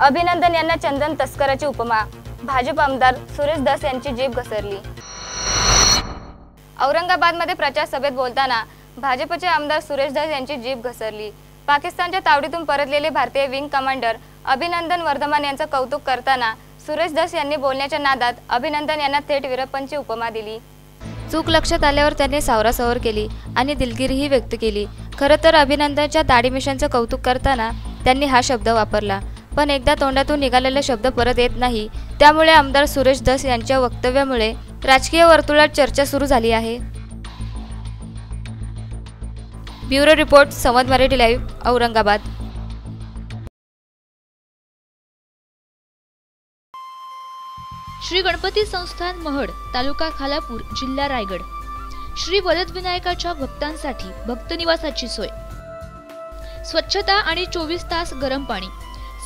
अभिनंदन यांना चंदन तस्कराची उपमा. भाजप आमदार सुरेश दास यांची जीभ घसरली. औरंगाबादमध्ये प्रचार सभेत बोलताना भाजपचे आमदार सुरेश दास यांची जीभ घसरली. पाकिस्तानच्या तावडीतून परतलेले भारतीय विंग कमांडर अभिनंदन वर्धमान यांचं कौतुक करताना सुरेश दास यांनी बोलण्याच्या नादात अभिनंदन यांना थेट विरप्पनची उपमा दिली. चूक लक्षात आल्यावर त्यांनी सावरासावर केली आणि दिलगिरीही व्यक्त केली. खरं तर अभिनंदनच्या दाढी मिशनचं कौतुक करताना त्यांनी हा शब्द वापरला. पण एकदा तोंडातून निघालेला शब्द परत येत नाही. त्यामुळे आमदार सुरेश दस यांच्या वक्तव्यामुळे राजकीय वर्तुळात चर्चा सुरू झाली आहे. Bureau report Samvad Marathi live Aurangabad. Shri Ganpati संस्थान महड तालुका खालापूर जिल्हा रायगड. श्री वरदविनायकाच्या भक्तांसाठी भक्तनिवासाची सोय. स्वच्छता आणि चोवीस तास गरम पाणी.